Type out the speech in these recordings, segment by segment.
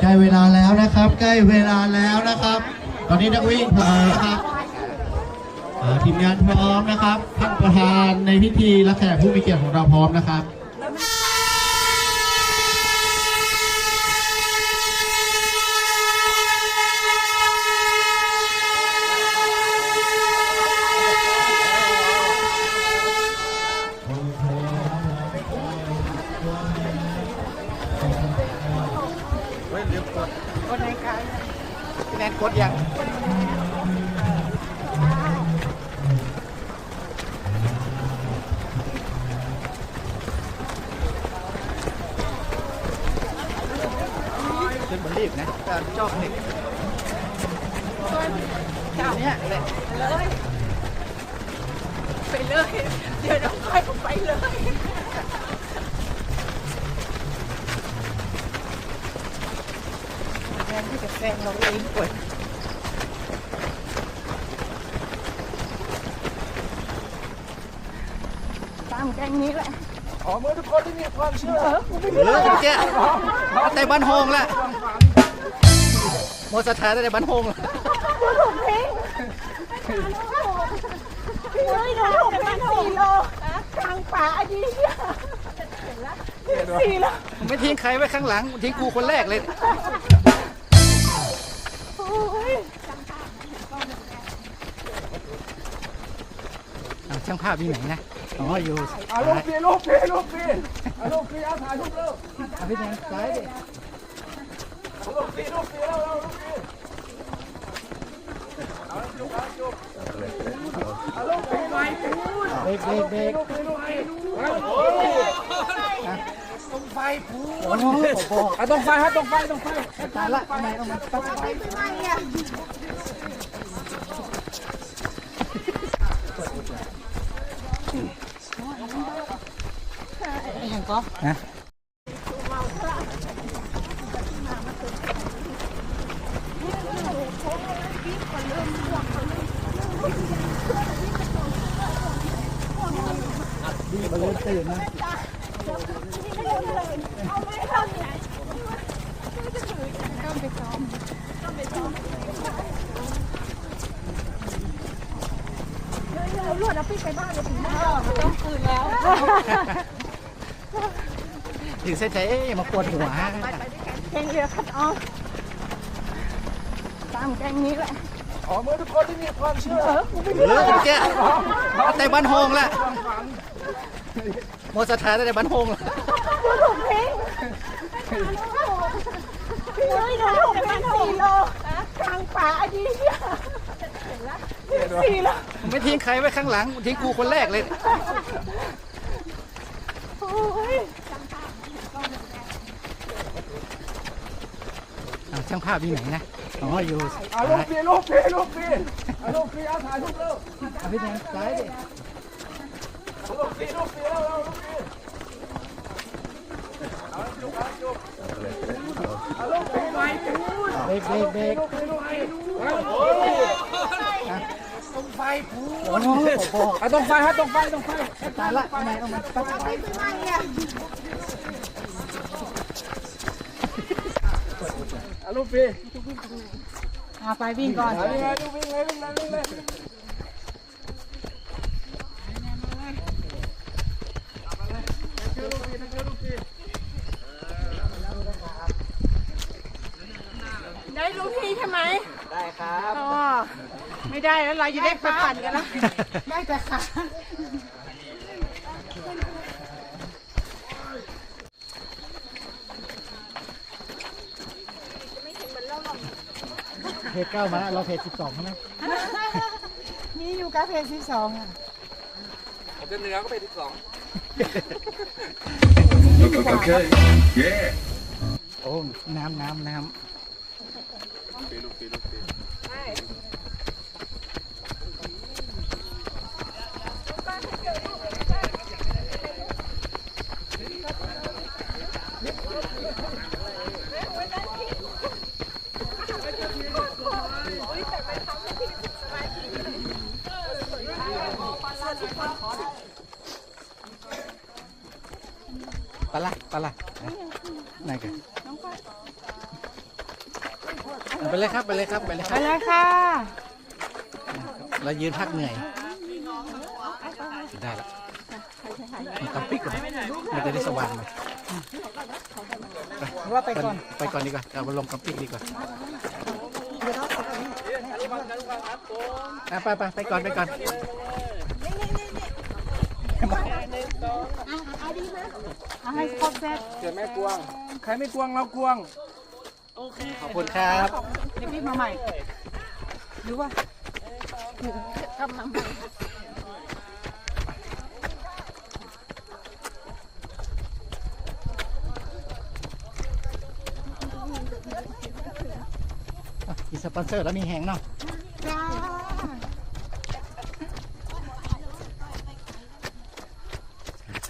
ใกล้เวลาแล้วนะครับ ใกล้เวลาแล้วนะครับ ตอนนี้นักวิ่งพร้อมครับทีมงานพร้อมนะครับท่านประธานในพิธีและแขกผู้มีเกียรติของเราพร้อมนะครับ ขึ้นบนรีบนะก็จอกเด็กเจ้าเนี้ยแหละเลยไปเลย เดี๋ยวน้องค่อยผมไปเลย แทนที่จะแซงเราเองป่วยตามแกงนี้แหละ ขอมือทุกคนที่มีความเชื่อ เออเจ๊แต่บ้านโฮงละ โมสถานแต่บ้านโฮงละผมเองพี่เอ้ยเราถูกกันสี่โลกลางป่าอันนี้เนี่ยสี่โลผมไม่ทิ้งใครไว้ข้างหลัง ทิ้งกูคนแรกเลยโอ้ยอะช่างภาพอยู่ไหนนะ อ๋ออยู่อะลูกพี่ลูกพี่ลูกพี่อะลูกพี่เอาถ่ายรูปเร็วอะพี่แดงซ้ายดิลูกพี่ลูกพี่ เร็วเร็วลูกพี่เบรกเบรกเบรกลูกพี่ลูกพี่ต้องไฟผูโอ้โหอะตรงไฟฮะตรงไฟตรงไฟตายละทำไมเอามาตั้งไฟยังก็นะ เอาไม่ทำไหนต้องไปซ้อมต้องไปซ้อมเราลวดเอาปิ๊กไปบ้านเลยถึงบ้านต้องคืนแล้วถึงเส้นใจเอ๊ะมาปวดหัวแกงเรือคัดออฟตามแกงนี้แหละขอเมื่อทุกคนที่มีความเชื่อเออกูไม่เออเจ๊แต่บ้านโฮงแหละ โมสถานแต่บ้านโฮงละถูกเองพี่เอ้ยเราถูกกันสี่โลกลางป่าอันนี้เนี่ยสี่โลผมไม่ทิ้งใครไว้ข้างหลัง ทิ้งกูคนแรกเลยโอ้ยช่างภาพอยู่ไหนนะอ๋ออยู่อะลูกพี่ลูกพี่ลูกพี่ลูกพี่เอาถ่ายรูปเร็วอะพี่แดงซ้ายดิ ลูกพี่ลูกพี่เร็วเร็วลูกพี่อะลูกพี่ไปเบรกเบรกเบรกลูกพี่ลูกพี่ต้องไฟผูโอ้โหอะตรงไฟฮะตรงไฟตรงไฟตายละทำไมเอามาตั้งไฟอะลูกพี่เอาไปวิ่งก่อนอะวิ่งเลยลูกวิ่งเลยวิ่งเลยวิ่งเลยเชื่อลูกพี่เชื่อลูกพี่ ได้รู้พี่ใช่ไหม ได้ ครับอ๋อไม่ได้แล้วเราจะได้ไปปั่นกันแล้วได้แต่ขาเพจเก้ามาแล้วเราเพจสิบสองนะนี่อยู่กาเฟ่สิบสองอะผมจะเหนือก็ไปที่สอง Okay. Yeah. โอ้ น้ำน้ำน้ป เลยครับไปเลยครับไปเลยคไปรับเลยค่ะเรายืนพักเหนื่อยได้ละมันต้องปิกก่อนมันจะได้สว่างหน่อยว่าไปก่อนไปก่อนดีกว่าเอามาลงกับปิกดีกว่าอะไปไปไปก่อนไปก่อนเอาให้ครบเซตเดี๋ยวแม่กวง ใครไม่กวงเรากวง ขอบคุณครับเดี๋ยวพี่มาใหม่หรือว่าอะมีสปอนเซอร์แล้วมีแหงเนาะจ้า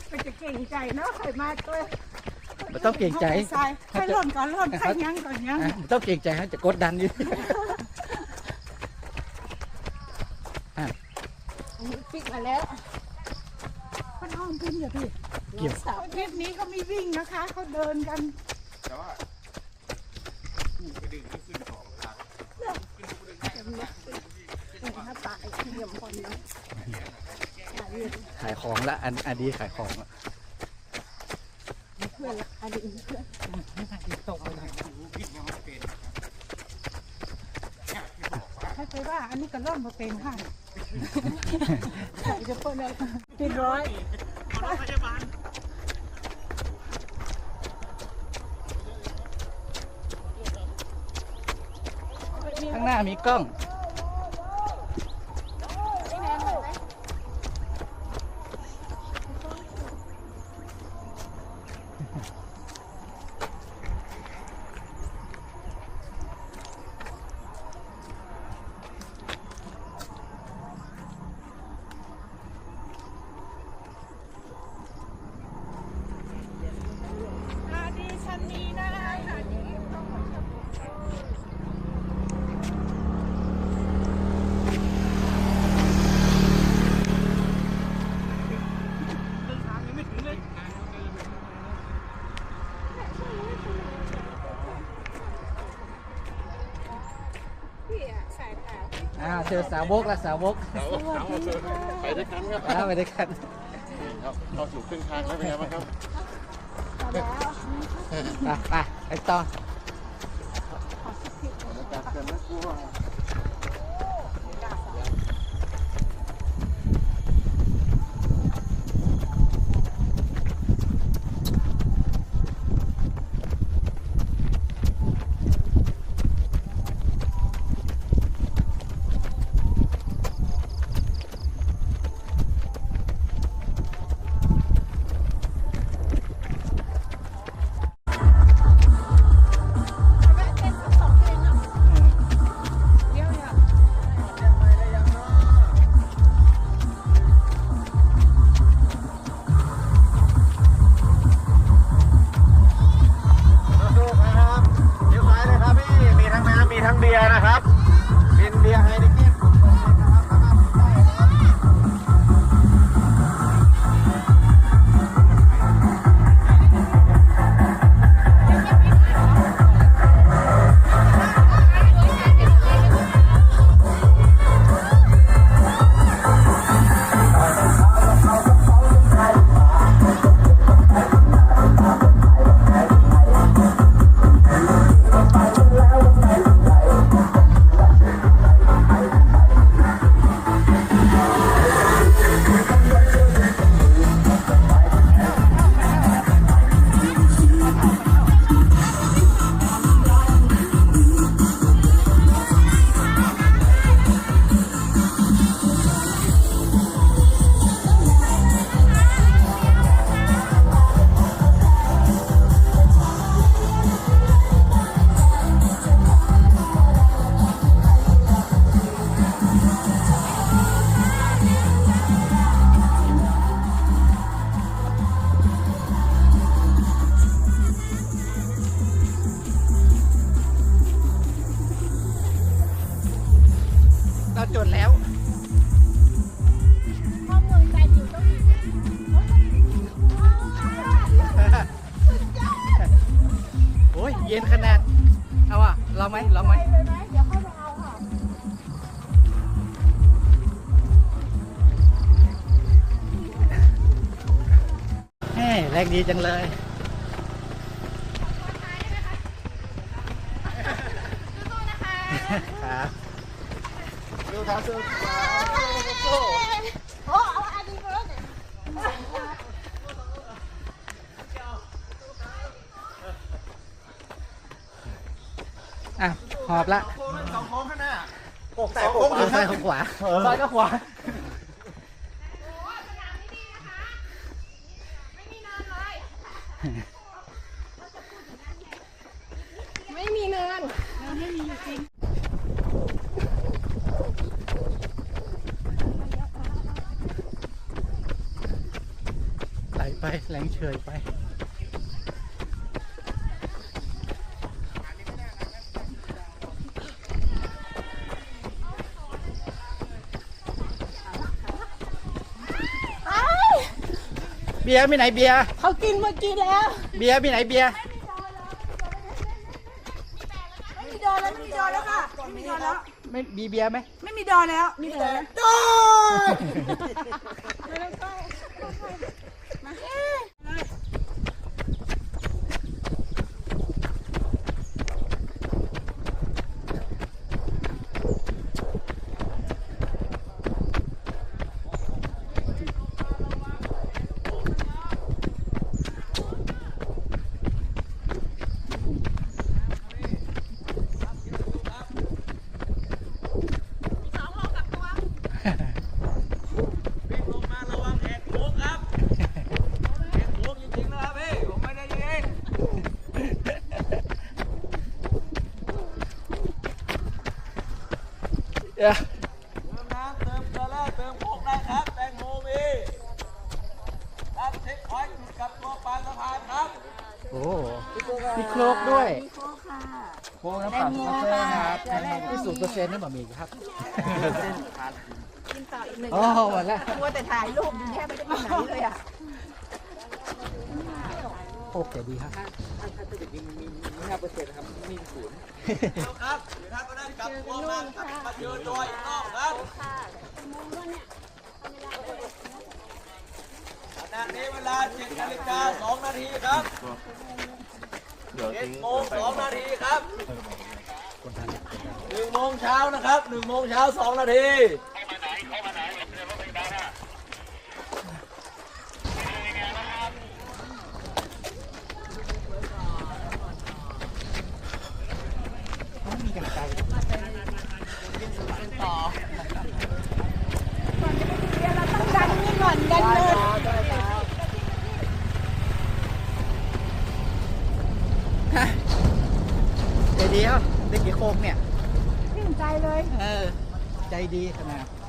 ไปจะเก่งใจเนาะใครมาด้วยไม่ ต้องเกรงใจใส่ใครหล่นก่อนหล่นใครยังก่อนยังอะไม่ต้องเกรงใจฮะจะกดดันอยู่ปิดมาแล้วมันห้องขึ้นอย่าพี่เกี่ยวเสาร์อาทิตย์นี้เขามีวิ่งนะคะเขาเดินกันขายของละอันอันดีขายของละ ถ้าเคยว่าอันนี้ก็เริ่มมาเป็นค่ะจะเปิดเลยติดร้อยข้างหน้ามีกล้อง เจอสาวกละสาวกไปด้วยกันครับอ่าไปด้วยกันเข้าสู่ครึ่งทางแล้วเป็นไงบ้างครับไปไปไปต่อจากเกินนะกลัว ลองไหมลองไหมเลยไหมเดี๋ยวเข้าไปเอาค่ะแหมแรงดีจังเลยครับโอ้เอาอันนี้มาแล้วเนี่ย อะหอบละ สองโค้งข้างหน้า โค้งซ้ายโค้งขวาซ้ายก็ขวาไม่มีเนินไหลไปแรงเฉยไป บียร์มีไหนเบียร์เขากินเมื่อกี้แล้ว เบียร์มีไหนเบียร์ไม่มีดอนแล้วไม่มีดอนแล้วค่ะไม่มีดอนแล้ว ไม่มีเบียร์ไหมไม่มีดอนแล้วมีแต่ดอน วิ่งลงมาระวังแหกโค้งครับแหกโค้งจริงๆนะครับพี่ผมไม่ได้ยิง เอ้ย เติมน้ำเติมเกลือแล้วเติมโค้งได้ครับแตงโมมีตั้งเช็คพอยต์จุดกลับตัวปลายสะพานครับ โอ้มีโครกด้วย มีโค้กค่ะ โครกน้ำปั่นกาแฟครับที่สูตรเปอร์เซ็นต์นั่นบะหมี่ครับ กินต่ออีกหนึ่งโอ้หมดแล้ว มัวแต่ถ่ายรูปแทบไม่ได้ไปไหนเลยอะโคกแต่ดีครับมีศูนย์ครับเดี๋ยวท่านก็ได้กลับตัวมามาเจอจอยอีกรอบครับขณะนี้เวลา7นาฬิกา2นาทีครับ7โมง2นาทีครับ1โมงเช้านะครับ1โมงเช้า2นาที ดันนี่ก่อนดันเดีครับได้กี่โคกเนี่ยชื่นใจเลย เออ ใจดีขนาด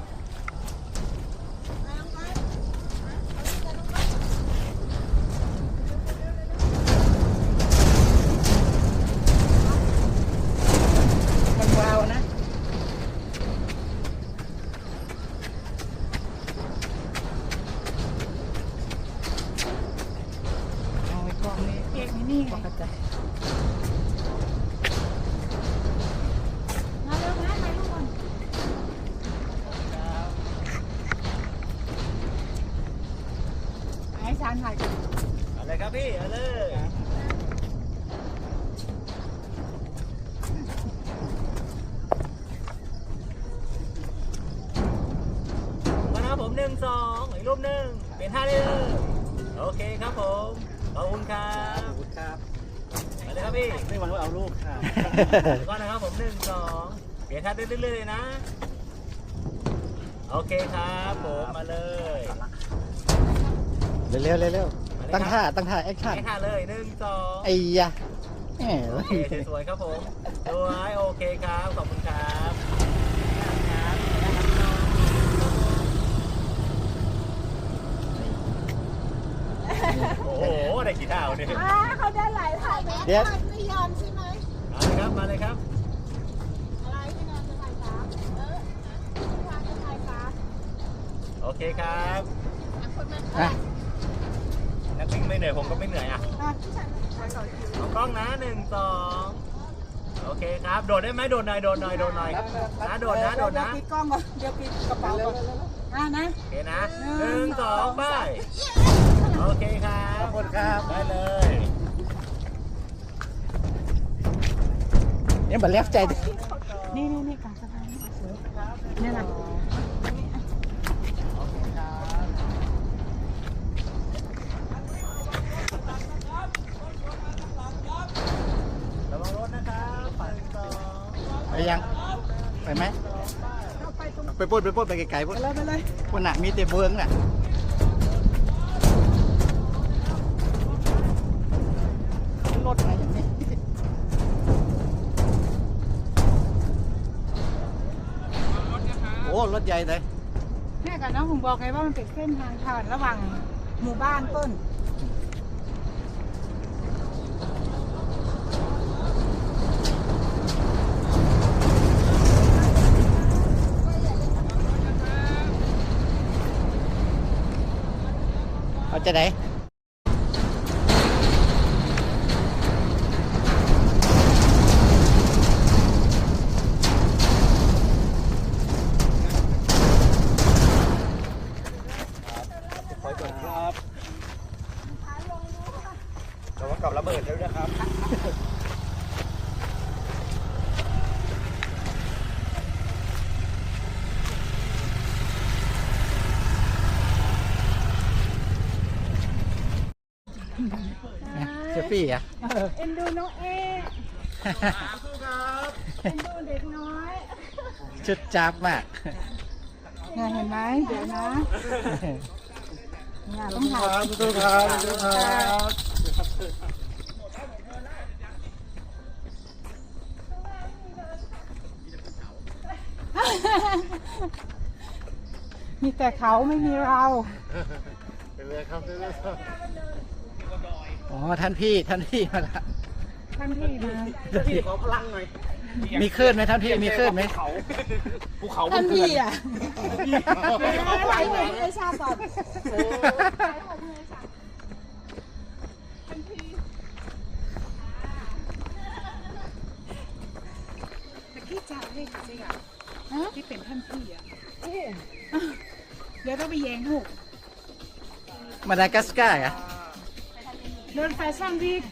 ชานถ่ายก่อนอะไรครับพี่เอาเลยมาครับผมหนึ่งสองอีกรูปหนึ่งเปลี่ยนท่าเลยโอเคครับผมขอบคุณครับขอบคุณครับไปเลยครับพี่ไม่หวังว่าเอาลูกค่ะเดี๋ยวก่อนนะครับผมหนึ่งสองเปลี่ยนท่าเรื่อยๆเลยนะ โอเคครับผมมาเลย เร็วเร็วเร็วๆตั้งท่าตั้งท่าแอคชั่นให้ท่าเลยหนึ่งสองไอ้ยะแหมโอเคสวยๆครับผมสวยโอเคครับขอบคุณครับโอ้โหได้กี่ท่าวันนี้อ่าเขาได้หลายถ่ายนะเดี๋ยวไม่ยอมใช่ไหมมาเลยครับมาเลยครับอะไรไม่นอนจะถ่ายสามเออวางจะถ่ายสามโอเคครับคนมันอะนัก วิ่งไม่เหนื่อยผมก็ไม่เหนื่อยอะอะเอากล้องนะหนึ่งสองโอเคครับ โดดได้ไหมโดดหน่อยโดดหน่อยโดดหน่อยนะโดดนะโดดเดี๋ยวนะปิดกล้องก่อนเดี๋ยวปิดกระเป๋าก่อนอะนะโอเคนะหนึ่งสองไปโอเคครับขอบคุณครับได้เลยเนี่ยบันเล็บใจนี่นี่นี่กลางสะพานนี่แหละระ ยัง ไปไหมไปปล้นไปปล้นไปไกลๆพุ่นไปเลยไปเลยพุ่นน่ะมีแต่เบืองน่ะรถอะไรอย่างนี้โอ้รถใหญ่เลยแม่กับน้องผมบอกไงว่ามันเป็นเส้นทางผ่านระหว่างหมู่บ้านต้น เอาจะไหน ไปก่อนครับระวังกับระเบิดด้วยนะครับ เซฟี่อะ เอ็นดูน้องเอเอ็นดูเด็กน้อย ชุด จับมากเนี่ยเห็นไหมเดี๋ยวนะเนี่ยต้องถ่ายสู้ครับสู้ครับมีแต่เขาไม่มีเราอ๋อ ท่านพี่ ท่านพี่มาละ ท่านพี่มา พี่ขอพลังหน่อย มีคลื่นไหมท่านพี่มีคลื่นไหมเขาภูเขาท่านพี่อะไหลไหลไปเลยชาตอบพี่จ่าเรียกสิอะที่เป็นท่านพี่อะเดี๋ยวต้องไปแย้งถูกมาดากัสการ์อะเดินแฟชั่นวีค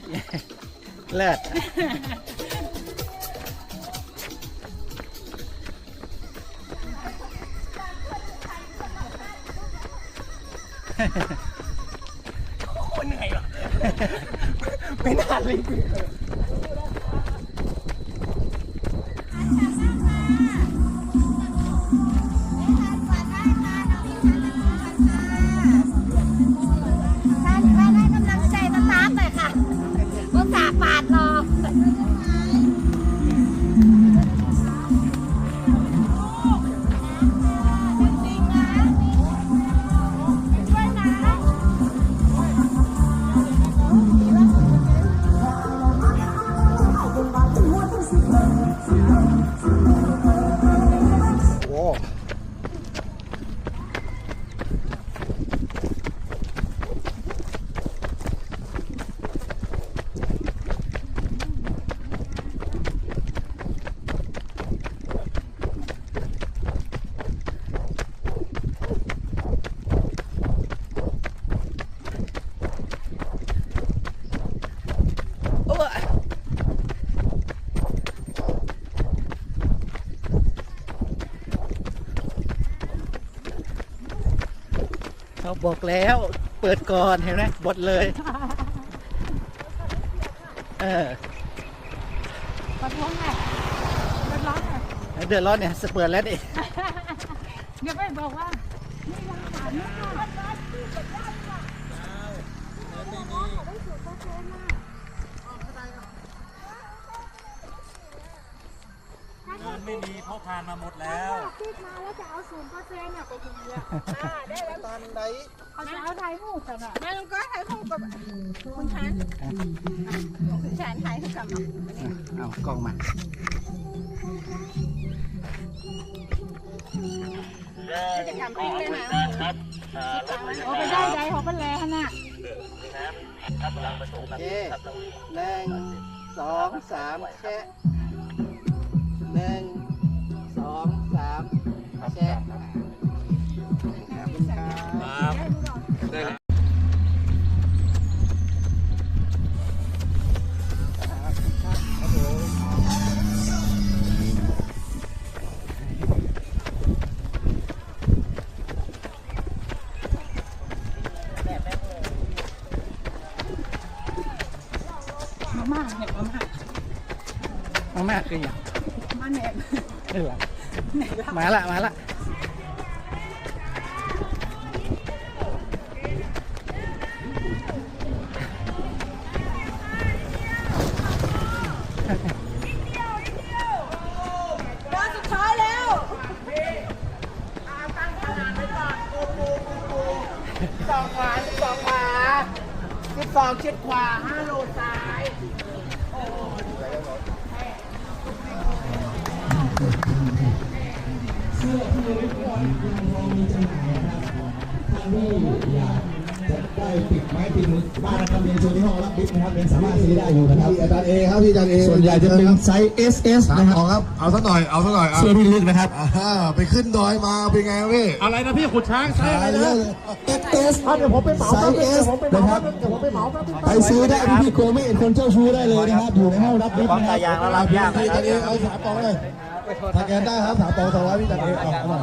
เลิศ โคนเหนื่อยอะไม่น่าลิงเลย บอกแล้ว เปิดก่อนเห็นไหมบดเลย เออประท้วงไงเดือดร้อนไงเดือดร้อนเนี่ยเปิดแล้วดิเดี๋ยวไปบอกว่าไม่รักษาไม่ค่ะเงินไม่มีเพราะทานมาหมดแล้วคิดมาแล้วจะเอาศูนย์เปอร์เซ็นต์อะไปทีเดียวอ่าได้แล้วตอนไหนเขาจะเอาไทยหูกันอะแม่ลุงก็ไทยหูกับคุณชันคุณชันไทยหูกับเอากล้องมาจกรรมปิ้งได้ไหมโอ้ไปได้ใจเขาเป็นแรงน่ะโอเคหนึ่งสองสามแชะ หนึ่งสองสามแชะขอบคุณครับมาม่าเนี่ยมาม่ามาแม่คืออย่างมาแหนบ เออมาละมาละด้านสุดท้ายแล้วสองขวาสิบสองขวาสิบสองชิดขวาห้าโลซ้าย ได้ติดไม้ติดมือบ้านนะครับเรียนชวนที่ห้องรับบิ๊กนะครับเรียนสามารถซื้อได้อยู่นะครับอาจารย์เอครับพี่อาจารย์เอส่วนใหญ่จะเป็นไซส์ SS นะครับเอาครับ เอาสักหน่อย เอาสักหน่อยเอาเสื้อที่ลึกนะครับ อ่าไปขึ้นดอยมาเป็นไงพี่อะไรนะพี่ขุดช้างใช่อะไรเยนะอะเลย SS เดี๋ยวผมไปเหมาไซส์ S นะครับไปซื้อได้ที่พี่โกไม่เอ็นคนเจ้าชู้ได้เลยนะครับ อยู่ในห้องรับบิ๊กนะครับ ยางแล้วรับยางพี่อาจารย์เอเอาสามปองเลย ทางแกนได้ครับสามปองสองร้อยพี่อาจารย์เอเอาเอามา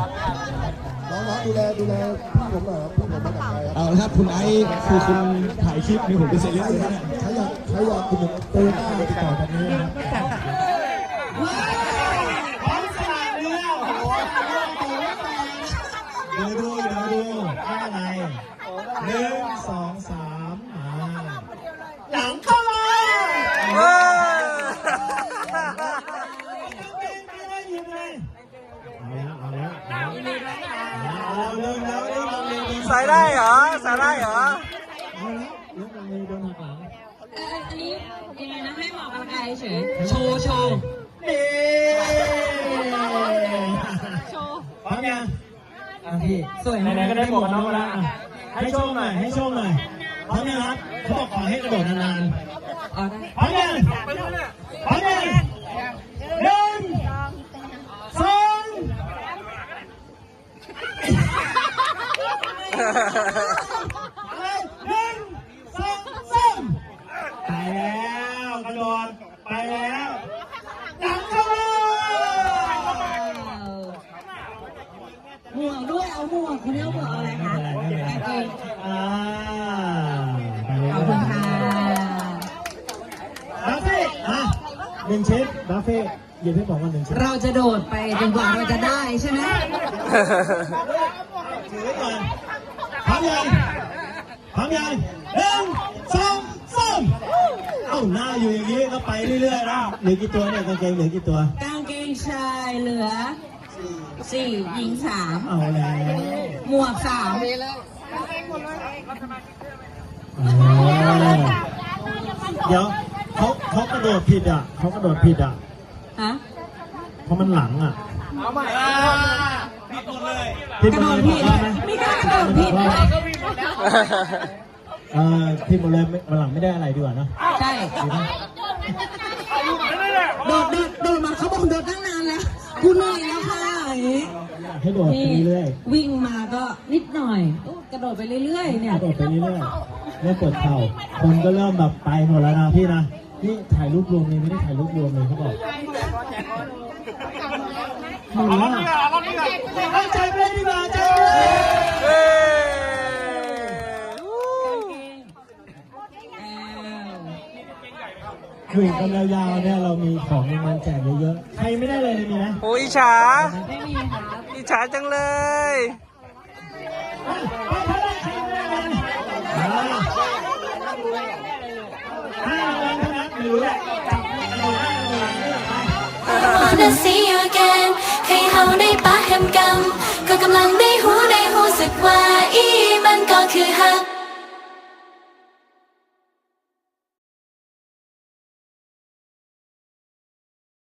น้องๆดูแลดูแลพี่ผมหน่อยครับพี่ผมมาจากไทยครับเอาละครับคุณไอซ์คือคุณถ่ายคลิปนี่ผมเป็นเซเลบเลยนะใครอยากใครอยากคุณโตโยต้าติดต่อทางนี้นะครับเดี๋ยวดูเดี๋ยวดูว่าอะไรหนึ่ง ได้เหรอใส่ได้เหรอเอาแล้วลูกมันมีโดนหักหลังอันนี้ยังไงนะให้หมอกกำลังกายเฉยโชว์โชว์นี่พร้อมยังอะพี่สวยไหมไหนๆก็ได้หมวกกันน็อกมาแล้วอะให้โชว์หน่อยให้โชว์หน่อยพร้อมยังครับเขาบอกขอให้กระโดดนานๆเอาได้พร้อมยัง หนึ่งสองสามไปแล้วกระโดดไปแล้วจับเข้ามาหมวกด้วยเอาหมวกคุณเอาหมวกอะไรคะกางเกงอ่าไปขอบคุณค่ะบัฟเฟ่อะหนึ่งชิ้นบัฟเฟ่หยิบให้บอกว่าหนึ่งชิ้นเราจะโดดไปจนกว่าเราจะได้ใช่ไหม ถือไว้ก่อนพร้อม ยังพร้อมยังหนึ่งสองสามเอ้าหน้าอยู่อย่างนี้ก็ไปเรื่อยๆนะเหลือกี่ตัวเนี่ยกางเกงเหลือกี่ตัวกางเกงชายเหลือสี่หญิงสามเอาแล้วหมวกสามอ๋อเดี๋ยวเขาเขากระโดดผิดอะเขากระโดดผิดอะฮะเพราะมันหลังอะ กระโดดผิดไม่กล้ากระโดดผิดเลยเออผิดหมดเลยไม่วันหลังไม่ได้อะไรดีกว่านะใช่ ดีนะโดดโดดโดดมาเขาบอกโดดตั้งนานแล้ว กูเหนื่อยแล้วค่ะอย่างนี้ให้โดดไปเรื่อยวิ่งมาก็นิดหน่อยโอ้กระโดดไปเรื่อยๆๆเนี่ยกระโดดไปเรื่อยๆเริ่มปวดเข่าคนก็เริ่มแบบไปหมดแล้วนะพี่นะ นี่ถ่ายรูปรวมเลยไม่ได้ถ่ายรูปรวมเลยเขาบอก หมดแล้วตั้งใจไปเลยดีกว่าใจไปเลยคือกันยาวๆเนี่ยเรามีของรางวัลแจกเยอะๆใครไม่ได้เลยมีไหมโอ้ยอิจฉาไม่มีครับอิจฉาจังเลยห้ารางวัลเท่านั้นไม่รู้แหละ wanna see you again ให้เฮาได้ปะแฮมกำก็กำลังได้หูได้หูสึกว่าอีมันก็คือฮัก